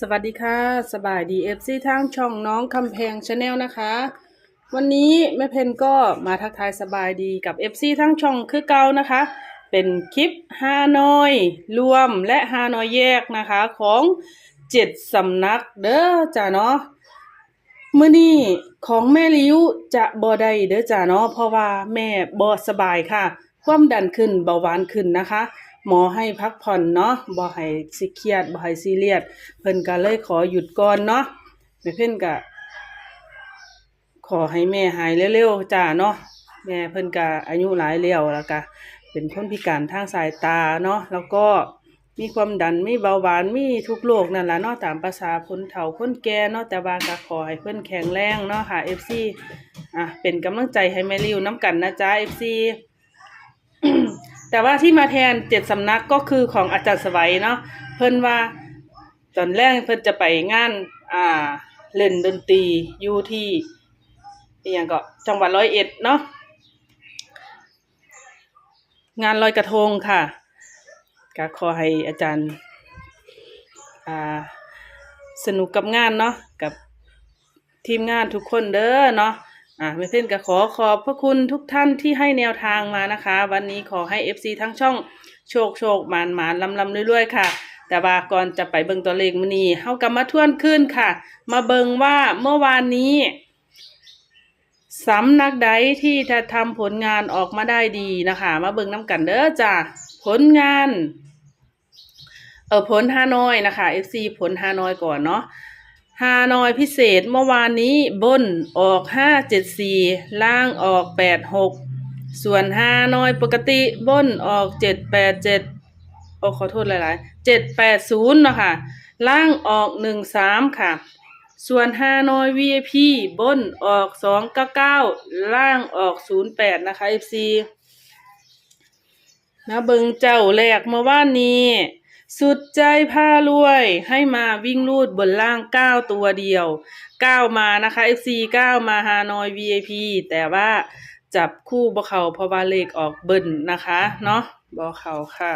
สวัสดีค่ะ สบายดีเอฟซีทางช่องน้องคำแพงชาแนลนะคะ วันนี้แม่เพนก็มาทักทายสบายดีกับเอฟซีทั้งช่องคือเก่านะคะ เป็นคลิปฮานอยรวมและฮานอยแยกนะคะของเจ็ดสำนักเด้อจ้าเนาะมื้อนี้ของแม่ลิ้วจะบ่ได้เด้อจ้าเนาะเพราะว่าแม่บ่สบายค่ะ ความดันขึ้นเบาหวานขึ้นนะคะ หมอให้พักผ่อนเนาะบ่ให้สิเครียดบ่ให้ซีเรียสเพิ่นก็เลยขอหยุดก่อนเนาะแม่เพิ่นก็ขอให้แม่หายเร็วๆจ้าเนาะแม่เพิ่นก็อายุหลายแล้วแล้วก็เป็นคนพิการทางสายตาเนาะแล้วก็มีความดันมีเบาหวานมีทุกโรคนั่นแหละเนาะตามภาษาคนเฒ่าคนแก่เนาะแต่ว่าก็ขอให้เพิ่นแข็งแรงเนาะค่ะ FC อะเป็นกำลังใจให้แม่ริวน้ำกันนะจ๊ะ FC แต่ว่าที่มาแทนเจ็ดสำนักก็คือของอาจารย์สวัยเนาะเพิ่นว่าตอนแรกเพิ่นจะไปงานอ่าเล่นดนตรีอยู่ที่อย่างก็จังหวัดร้อยเอ็ดเนาะงานลอยกระทงค่ะก็ขอให้อาจารย์อ่าสนุกกับงานเนาะกับทีมงานทุกคนเด้อเนาะ อ่าเมเพ่นก็ขอขอบพระคุณทุกท่านที่ให้แนวทางมานะคะ วันนี้ขอให้ FC ทั้งช่องโชคโชคหมานหมานลำลำรวยๆค่ะ แต่ว่าก่อนจะไปเบิ่งตัวเลขมื้อนี้เฮากลับมาทวนขึ้นค่ะ มาเบิ่งว่าเมื่อวานนี้สำนักใดที่จะทำผลงานออกมาได้ดีนะคะ มาเบิ่งน้ำกันเด้อจ้ะผลงาน เออผลฮานอยนะคะ FC ผลฮานอยก่อนเนาะ ฮานอยพิเศษเมื่อวานนี้บนออกห้าเจ็ดสี่ล่างออกแปดหกส่วนฮานอยปกติบนออกเจ็ดแปดเจ็ดโอ้ขอโทษหลายๆเจ็ดแปดศูนย์เนาะค่ะ ล่างออกหนึ่งสามค่ะ ส่วนฮานอย VIP บนออกสองเก้าเก้าล่างออกศูนย์แปดนะคะ FC นะเบิงเจ้าแรกเมื่อวานนี้ สุดใจพารวยให้มาวิ่งลูดบนล่างเก้าตัวเดียวเก้ามานะคะ FC เก้ามาฮานอย VIP แต่ว่าจับคู่บ่เขาเพราะว่าเลขออกเบิ่นนะคะ เนาะบ่เขาค่ะ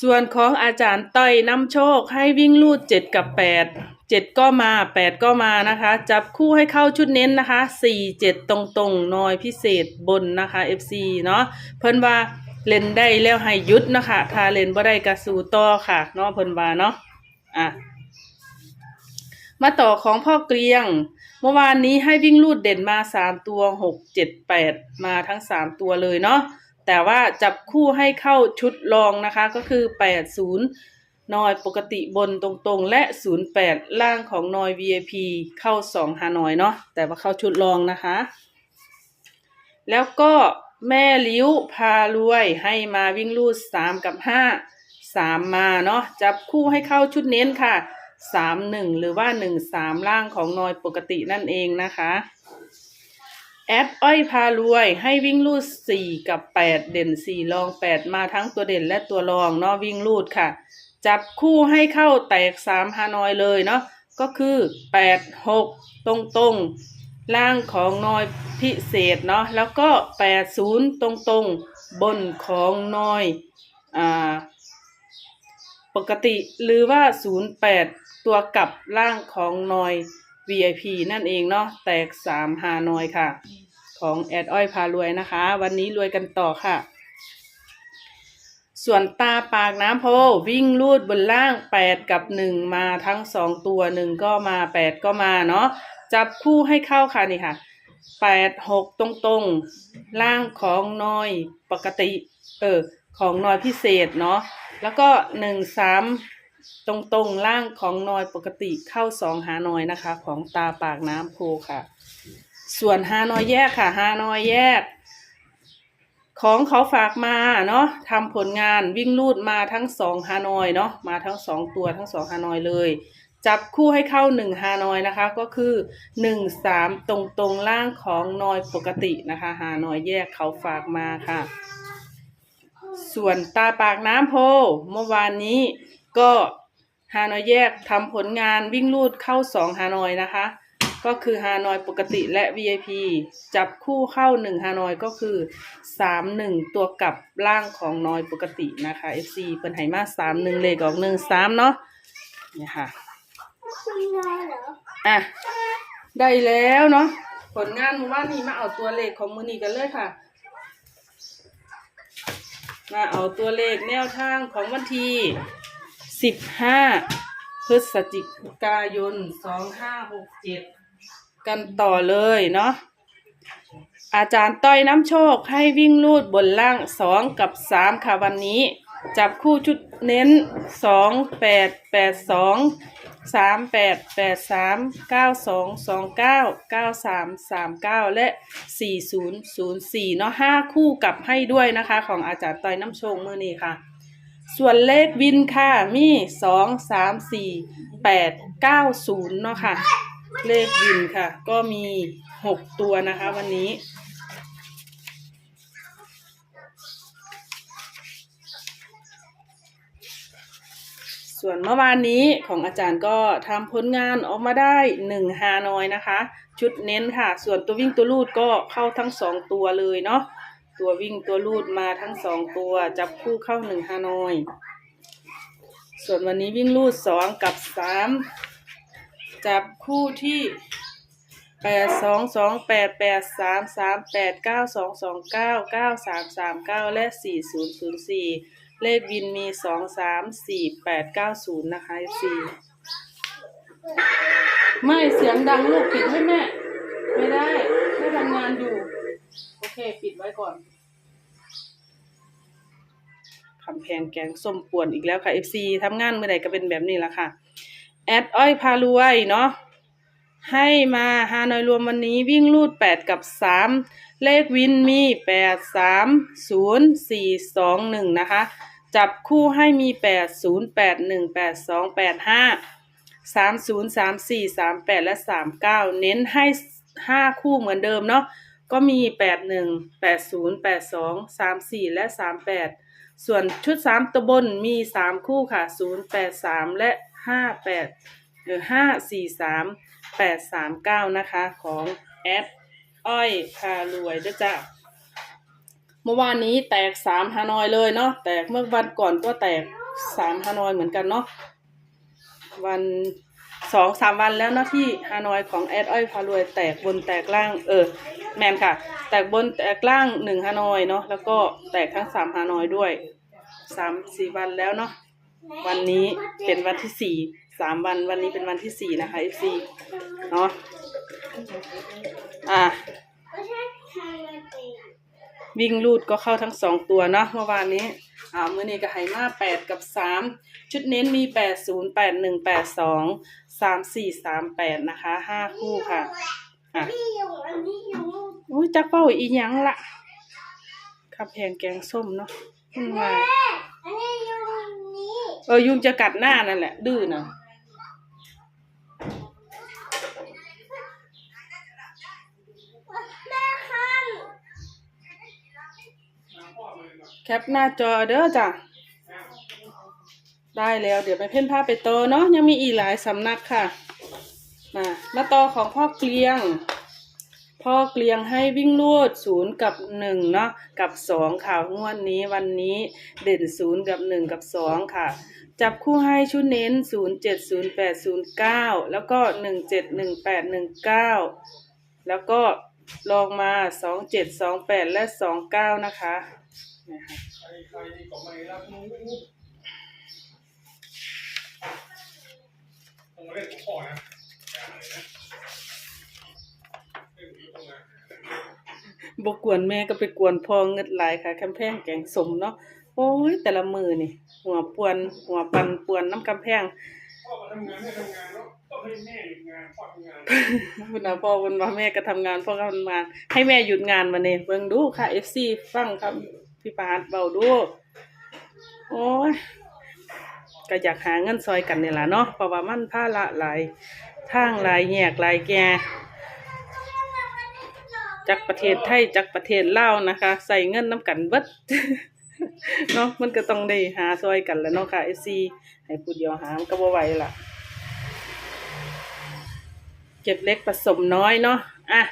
ส่วนของอาจารย์ต้อยน้ำโชคให้วิ่งลูดเจ็ดกับแปดเจ็ดก็มาแปดก็มานะคะ จับคู่ให้เข้าชุดเน้นนะคะสี่เจ็ดตรงๆนอยพิเศษบนนะคะ FC เนาะเพิ่นว่า เล่นได้แล้วให้หยุดนะคะถ้าเล่นบ่ได้ก็สู้ต่อค่ะเนาะเพิ่นว่าเนาะอะมาต่อของพ่อเกลียง เมื่อวานนี้ให้วิ่งลูดเด่นมาสามตัวหกเจ็ดแปดมาทั้งสามตัวเลยเนาะแต่ว่าจับคู่ให้เข้าชุดรองนะคะก็คือ80นอยปกติบนตรงๆ และ 08 ล่างของนอย VIP เข้า 2 ฮานอยเนาะแต่ว่าเข้าชุดรองนะคะ แล้วก็ แม่ลิ้วพารวยให้มาวิ่งลูด3กับ5 3มมาเนาะจับคู่ให้เข้าชุดเน้นค่ะ3 1หนึ่งหรือว่า1 3ล่างของนอยปกตินั่นเองนะคะแอดอ้อยพารวยให้วิ่งลูดสี่กับแปดเด่นสี่รองแปดมาทั้งตัวเด่นและตัวรองเนาะวิ่งลูดค่ะ จับคู่ให้เข้าแตกสามฮานอยเลยเนาะก็คือแปดหกตรงตรง ล่างของนอยพิเศษเนาะแล้วก็แปดศูนย์ตรงตรงๆ บนของนอยอ่าปกติหรือว่าศูนย์แปดตัวกลับล่างของนอย VIP นั่นเองเนาะแตกสามฮานอยค่ะ ของแอดอ้อยพารวยนะคะ วันนี้รวยกันต่อค่ะ ส่วนตาปากน้ำโพวิ่งลูดบนล่างแปดกับหนึ่งมาทั้งสองตัวหนึ่งก็มาแปดก็มาเนาะ จับคู่ให้เข้าค่ะนี่ค่ะแปดหกตรงตรงๆล่างของนอยปกติ เออ ของนอยพิเศษเนาะแล้วก็หนึ่งสามตรงตรงๆล่างของนอยปกติเข้าสองหานอยนะคะ ของตาปากน้ำโพค่ะ ส่วนฮานอยแยกค่ะฮานอยแยก ของเขาฝากมาเนาะทำผลงานวิ่งลูดมาทั้งสองฮานอยเนาะมาทั้งสองตัวทั้งสองฮานอยเลย จับคู่ให้เข้าหนึ่งฮานอยนะคะ ก็คือหนึ่งสามตรงตรงๆล่างของนอยปกตินะคะฮานอยแยกเขาฝากมาค่ะ ส่วนตาปากน้ำโพเมื่อวานนี้ก็ฮานอยแยกทำผลงานวิ่งลูดเข้าสองฮานอยนะคะ ก็คือฮานอยปกติและ VIP จับคู่เข้าหนึ่งฮานอยก็คือสามหนึ่งตัวกลับล่างของนอยปกตินะคะ FC เปินไหมาสามหนึ่งเลขออกหนึ่งสามเนาะเนี่ยค่ะ อะได้แล้วเนาะผลงานมือว่านนี้มาเอาตัวเลขของมือนี้กันเลยค่ะ มาเอาตัวเลขแนวทางของวันที่สิบห้าพฤศจิกายนสองห้าหกเจ็ดกันต่อเลยเนาะอาจารย์ต้อยน้ำโชคให้วิ่งลูดบนล่างสองกับสามค่ะวันนี้ จับคู่ชุดเน้นสองแปดแปดสองสามแปดแปดสามเก้าสองสองเก้าเก้าสามสามเก้าและสี่ศูนย์ศูนย์สี่เนาะห้าคู่กลับให้ด้วยนะคะ ของอาจารย์ต้อยน้ำชคมือนี้ค่ะส่วนเลขวินค่ะมีสองสามสี่แปดเก้าศูนย์เนาะค่ะ เลขวินค่ะ ก็มีหกตัวนะคะวันนี้ ส่วนเมื่อวานนี้ของอาจารย์ก็ทำผลงานออกมาได้หนึ่งฮานอยนะคะ ชุดเน้นค่ะ ส่วนตัววิ่งตัวลูดก็เข้าทั้งสองตัวเลยเนาะตัววิ่งตัวลูดมาทั้งสองตัวจับคู่เข้าหนึ่งฮานอย ส่วนวันนี้วิ่งลูดสองกับสามจับคู่ที่แปดสองสองแปดแปดสามสามแปดเก้าสองสองเก้าเก้าสามสามเก้าและสี่ศูนย์ศูนย์สี่ เลขวินมีสองสามสี่แปดเก้าศูนย์นะคะสี่ไม่เสียงดังลูกปิดให้แม่ ไม่ได้แม่ทำงานอยู่ โอเค ปิดไว้ก่อนคำแพงแกงส้มป่วนอีกแล้วค่ะ FC ทำงานเมื่อใดก็เป็นแบบนี้ละค่ะ แอดอ้อยพารวยเนาะให้มาฮานอยรวมวันนี้วิ่งรูด 8 กับ 3 เลขวินมี 8 3 0 4 2 1 นะคะ จับคู่ให้มี 8 0 8 1 8 2 8 5 3 0 3 4 3 8 และ 3 9 เน้นให้ 5 คู่เหมือนเดิมเนาะก็มี 8 1 8 0 8 2 3 4 และ 3 8 ส่วนชุดสามตัวบนมีสามคู่ค่ะศูนย์และห้าแปดหรือห้าสี่สามแปดสามเก้านะคะ ของแอดอ้อยพารวยด้วยจ้ะ เมื่อวานนี้แตกสามฮานอยเลยเนาะแตกเมื่อวันก่อนก็แตกสามฮานอยเหมือนกันเนาะวันสองสามวันแล้วเนาะที่ฮานอยของแอดอ้อยพารวย แตกบนแตกล่างเออแมนค่ะ แตกบนแตกล่างหนึ่งฮานอยเนาะแล้วก็แตกทั้งสามฮานอยด้วยสามสี่วันแล้วเนาะวันนี้เป็นวันที่สี่สามวันวันนี้เป็นวันที่สี่นะคะ FC เนาะอะ วิ่งลูดก็เข้าทั้งสองตัวเนาะเมื่อวานนี้อ่ามื่อนี้ก็ให้มาแปดกับสามชุดเน้นมีแปดศูนย์แปดหนึ่งแปดสองสามสี่สามแปดนะคะห้าคู่ค่ะอะนี่อยู่อันนี้อยู่อุ้ยจักเป้าอีหยังละข้าวแพงแกงส้มเนาะอืมว่าอันนี้อยู่นี้เออยุงจะกัดหน้านั่นแหละ ดื้อนะ แม่คัน แคปหน้าจอเด้อจ้ะ ได้แล้วเดี๋ยวไปเพ่นผ้าไปโตอเนาะยังมีอีกหลายสำนักค่ะ มามาต่อของพ่อเกลียง พ่อเกลียงให้วิ่งลูดศูนย์กับหนึ่งเนาะกับสองค่ะงวดนี้วันนี้เด่นศูนย์กับหนึ่งกับสองค่ะ จับคู่ให้ชุดเน้นศูนย์เจ็ดศูนย์แปดศูนย์เก้าแล้วก็หนึ่งเจ็ดหนึ่งแปดหนึ่งเก้าแล้วก็ลองมาสองเจ็ดสองแปดและสองเก้านะคะ นะคะใครใครก็ไม่รักหนูผมเล่นของพ่อนะอย่าเลยนะเล่นของพ่อนะบกวนแม่ก็ไปกวนพ่อเงิดหลายค่ะคำแพงแกงสมเนาะโอ้ยแต่ละมือนี่ หัวปวน หัวปันปวนน้ำกำแพงพ่อมาทำงานแม่ทำงานแล้วต้องให้แม่หยุดงานพ่อทำงานคุณอาพ่อวันว่าแม่ก็ทำงานพ่อก็ทำงาน ให้แม่หยุดงานมาเนี่ยเบิ่งดูค่ะ FC ฟังครับ พี่ปาดเบาดู โอ้ยก็อยากหาเงินซอยกันนี่ล่ะเนาะเพราะว่ามันภาระหลายทางหลายแยกหลายแกจากประเทศไทยจากประเทศลาวนะคะ ใส่เงินน้ำกันเบิดเนาะมันก็ต้องได้หาซอยกันแล้วเนาะค่ะ FC ให้พูดเดียวหามก็บ่ไหวล่ะ เก็บเล็กผสมน้อยเนาะอะ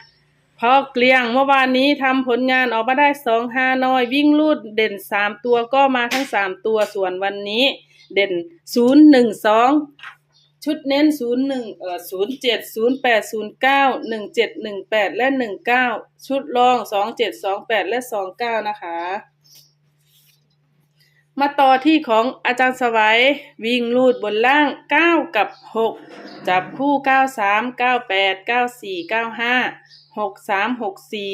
พอเกลียงเมื่อวานนี้ทำผลงานออกมาได้สองห้าน้อย วิ่งลูดเด่นสามตัวก็มาทั้งสามตัวส่วนวันนี้ เด่นศูนย์หนึ่งสองชุดเน้นศูนย์หนึ่งเอ่อศูนย์เจ็ดศูนย์แปดศูนย์เก้าหนึ่งเจ็ดหนึ่งแปดและหนึ่งเก้าชุดรองสองเจ็ดสองแปดและสองเก้านะคะ มาต่อที่ของอาจารย์สวัยวิ่งลูดบนล่างเก้ากับหกจับคู่เก้าสามเก้าแปดเก้าสี่เก้าห้า หกสามหกสี่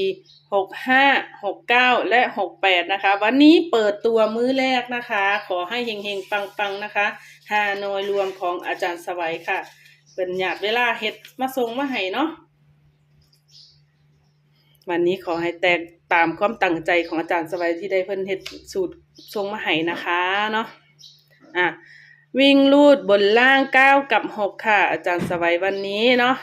หกห้าหกเก้าและหกแปดนะคะ วันนี้เปิดตัวมื้อแรกนะคะ ขอให้เฮงๆ ปังๆ นะคะฮานอยรวมของอาจารย์สวัยค่ะ เป็นหยาดเวลาเฮ็ดมาส่งมาให้เนาะวันนี้ขอให้แตกตามความตั้งใจของอาจารย์สวัยที่ได้เพิ่นเฮ็ดสูตรส่งมาให้นะคะเนาะอะวิ่งลูดบนล่างเก้ากับหกค่ะ อาจารย์สวัยวันนี้เนาะ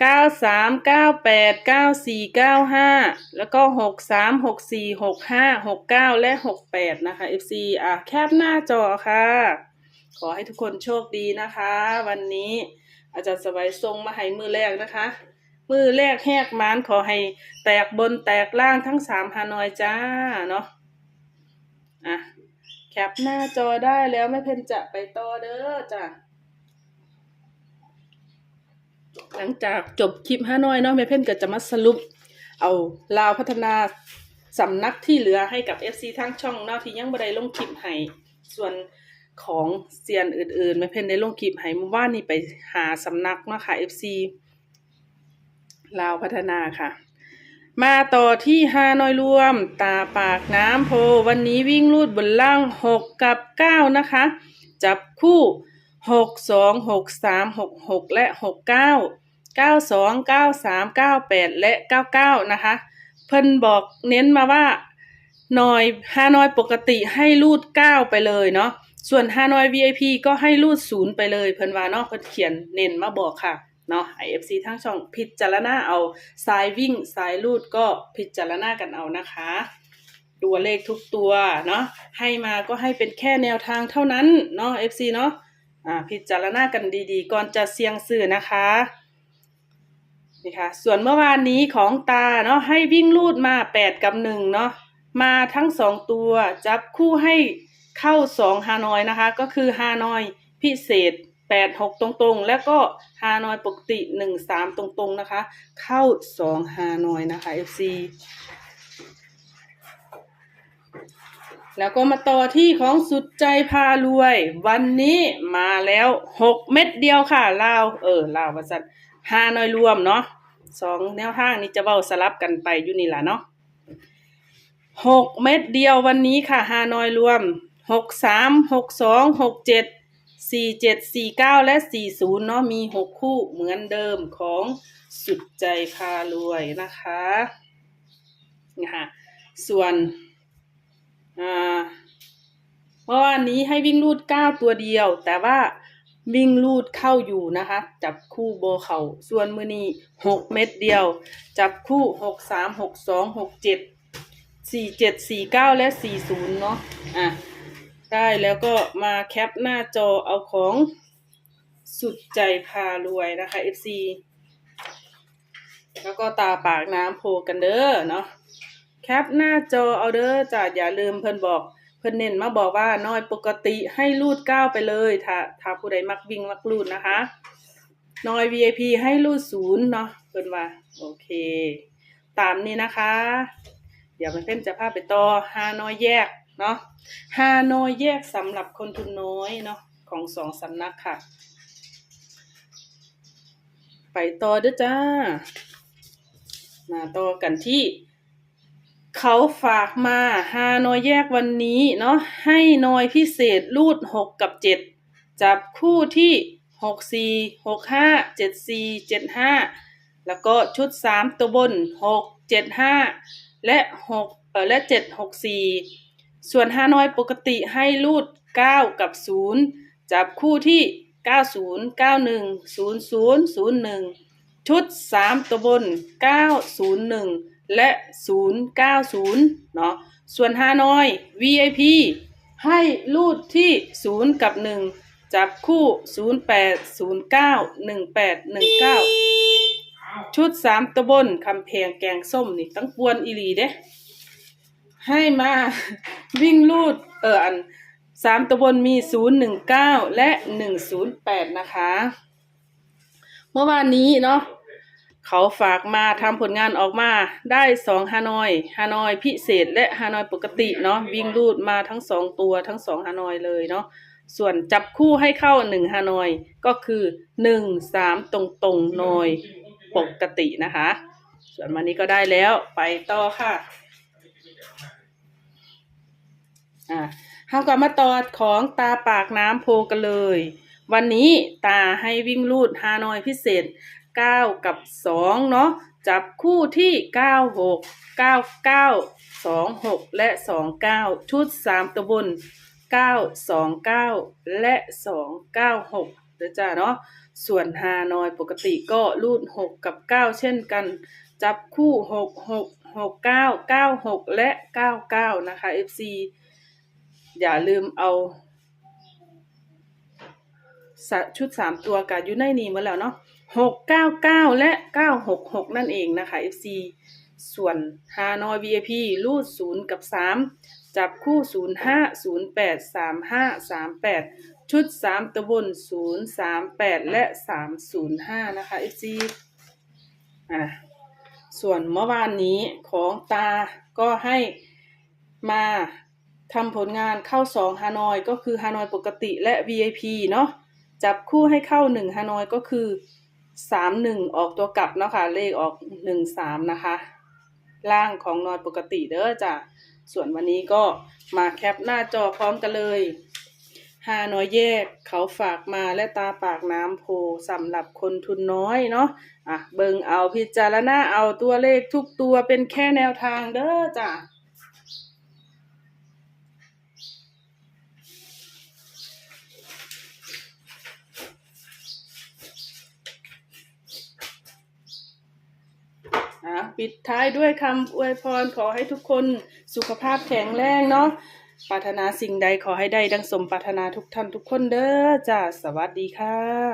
เก้าสามเก้าแปดเก้าสี่เก้าห้าแล้วก็หกสามหกสี่หกห้าหกเก้าและหกแปดนะคะ FC อะแคปหน้าจอค่ะ ขอให้ทุกคนโชคดีนะคะ วันนี้อาจารย์สบายทรงมาให้มือแรกนะคะ มือแรกแหกมานขอให้แตกบนแตกล่างทั้งสามฮานอยจ้าเนาะอะแคปหน้าจอได้แล้วไม่เพนจะไปต่อเด้อจ้ะ หลังจากจบคลิปฮานอยเนาะแม่เพ่นก็จะมาสรุป เอาลาวพัฒนาสำนักที่เหลือให้กับ FC ทั้งช่องเนาะที่ยังบ่ได้ลงคลิปให้ส่วนของเซียนอื่นๆไม่เพ่นได้ลงคลิปให้เมื่อวานนี้ไปหาสำนักเนาะค่ะ FC ลาวพัฒนาค่ะ มาต่อที่ฮานอยรวม ตาปากน้ำโพ วันนี้วิ่งลูดบนล่าง 6 กับ 9 นะคะ จับคู่ 6 2 6 3 6 6และ6 9 9 2 9 3 9 8และ99นะคะ เพิ่นบอกเน้นมาว่าหน่อยฮานอยปกติให้รูด9ไปเลยเนาะส่วนฮานอย VIP ก็ให้รูดศูนย์ไปเลยเพิ่นว่าเนาะเพิ่นเขียนเน้นมาบอกค่ะเนาะ IFC ทั้งช่องพิจารณาเอาสายวิ่งสายรูดก็พิจารณากันเอานะคะตัวเลขทุกตัวเนาะให้มาก็ให้เป็นแค่แนวทางเท่านั้นเนาะ FC เนาะ พิจารณากันดีๆ ก่อนจะเสี่ยงซื้อนะคะนี่ค่ะส่วนเมื่อวานนี้ของตาเนาะให้วิ่งรูดมา8กับ1เนาะมาทั้ง2ตัวจับคู่ให้เข้า2ฮานอยนะคะ ก็คือฮานอยพิเศษ8 6ตรงๆ แล้วก็ฮานอยปกติ1 3ตรงๆนะคะ เข้า2ฮานอยนะคะ FC แล้วก็มาต่อที่ของสุดใจพารวย วันนี้มาแล้วหกเม็ดเดียวค่ะลาวเออลาวว่าสัตฮานอยรวมเนาะสองแนวทางนี้จะเว้าสลับกันไปอยู่นี่แหละเนาะหกเม็ดเดียววันนี้ค่ะฮานอยรวมหกสามหกสองหกเจ็ดสี่เจ็ดสี่เก้าและสี่ศูนย์เนาะมีหกคู่เหมือนเดิมของสุดใจพารวยนะคะนี่ค่ะส่วน เมื่อวานนี้ให้วิ่งลูดเก้าตัวเดียว แต่ว่าวิ่งลูดเข้าอยู่นะคะ จับคู่โบเขาส่วนมือนี้หกเม็ดเดียว จับคู่หกสามหกสองหกเจ็ดสี่เจ็ดสี่เก้าและสี่ศูนย์เนาะอะได้แล้วก็มาแคปหน้าจอเอาของสุดใจพารวยนะคะ FC แล้วก็ตาปากน้ำโพกันเด้อเนาะ แคปหน้าจอเอาเด้อจ้ะอย่าลืมเพิ่นบอก เพิ่นเน้นมาบอกว่าน้อยปกติให้รูดเก้าไปเลยถ้าถ้าผู้ใดมักวิ่งมักรูดนะคะน้อย VIP ให้รูดศูนย์เนาะเพิ่นว่าโอเค ตามนี้นะคะ เดี๋ยวเพิ่นจะพาไปต่อฮานอยแยกเนาะฮานอยแยกสำหรับคนทุนน้อยเนาะของสองสำนักค่ะ ไปต่อเด้อจ้า มาต่อกันที่ เขาฝากมาฮานอยแยกวันนี้เนาะให้นอยพิเศษรูดหกกับเจ็ดจับคู่ที่หกสี่หกห้าเจ็ดสี่เจ็ดห้าแล้วก็ชุดสามตัวบนหกเจ็ดห้าและหกเออและเจ็ดหกสี่ส่วนฮานอยปกติให้รูดเก้ากับศูนย์จับคู่ที่เก้าศูนย์เก้าหนึ่งศูนย์ศูนย์ศูนย์หนึ่งชุดสามตัวบนเก้าศูนย์หนึ่ง และศูนย์เนาะ ส่วนฮานอย VIP ให้รูดที่ศูนย์กับหนึ่งจับคู่ศูนย์แปดศูนย์เก้าหนึ่งแปดหนึ่งเก้าชุดสามตัวบนคำแพงแกงส้มนี่ตั้งปวนอีหลีเด้ ให้มา วิ่งลูด เอออันสามตัวบนมีศูนย์หนึ่งเก้าและหนึ่งศูนย์แปดนะคะ เมื่อวานนี้เนาะ เขาฝากมาทำผลงานออกมาได้สองฮานอยฮานอยพิเศษ และฮานอยปกติเนาะวิ่งรูดมาทั้งสองตัวทั้งสองฮานอยเลยเนาะส่วนจับคู่ให้เข้าหนึ่งฮานอยก็คือหนึ่งสามตรงตรงนอยปกตินะคะ ส่วนวันนี้ก็ได้แล้วไปต่อค่ะอ่าเฮาก็มาต่อของตาปากน้ำโพกันเลย วันนี้ตาให้วิ่งรูดฮานอยพิเศษ 9กับ2เนาะจับคู่ที่9 6 9 9 2 6และ2 9ชุด3ตัวบน9 2 9และ2 9 6เด้อจ้าเนาะส่วนฮานอยปกติก็รูด6กับ9เช่นกัน จับคู่6 6 6 9 9 6และ99นะคะ FC อย่าลืมเอาชุดสามตัวกับยูไนนีมาแล้วเนาะ หกเก้าเก้าและเก้าหกหกนั่นเองนะคะ FC ส่วนฮานอย VIP รูดศูนย์กับสามจับคู่ศูนย์ห้าศูนย์แปดสามห้าสามแปดชุดสามตัวบนศูนย์สามแปดและสามศูนย์ห้านะคะ FC อะส่วนเมื่อวานนี้ของตาก็ให้มาทำผลงานเข้าสองฮานอย ก็คือฮานอยปกติและ VIP เนาะจับคู่ให้เข้าหนึ่งฮานอยก็คือ สามหนึ่งออกตัวกลับเนาะค่ะเลขออกหนึ่งสามนะคะ ล่างของนอยปกติเด้อจ้ะส่วนวันนี้ก็มาแคปหน้าจอพร้อมกันเลยฮานอยแยกเขาฝากมาและตาปากน้ำโพสำหรับคนทุนน้อยเนาะอะเบิงเอาพิจารณาเอาตัวเลขทุกตัวเป็นแค่แนวทางเด้อจ้ะะปิดท้ายด้วยคำอวยพรขอให้ทุกคนสุขภาพแข็งแรงเนาะปรารถนาสิ่งใดขอให้ได้ดังสมปรารถนาทุกท่านทุกคนเด้อจ้าสวัสดีค่ะ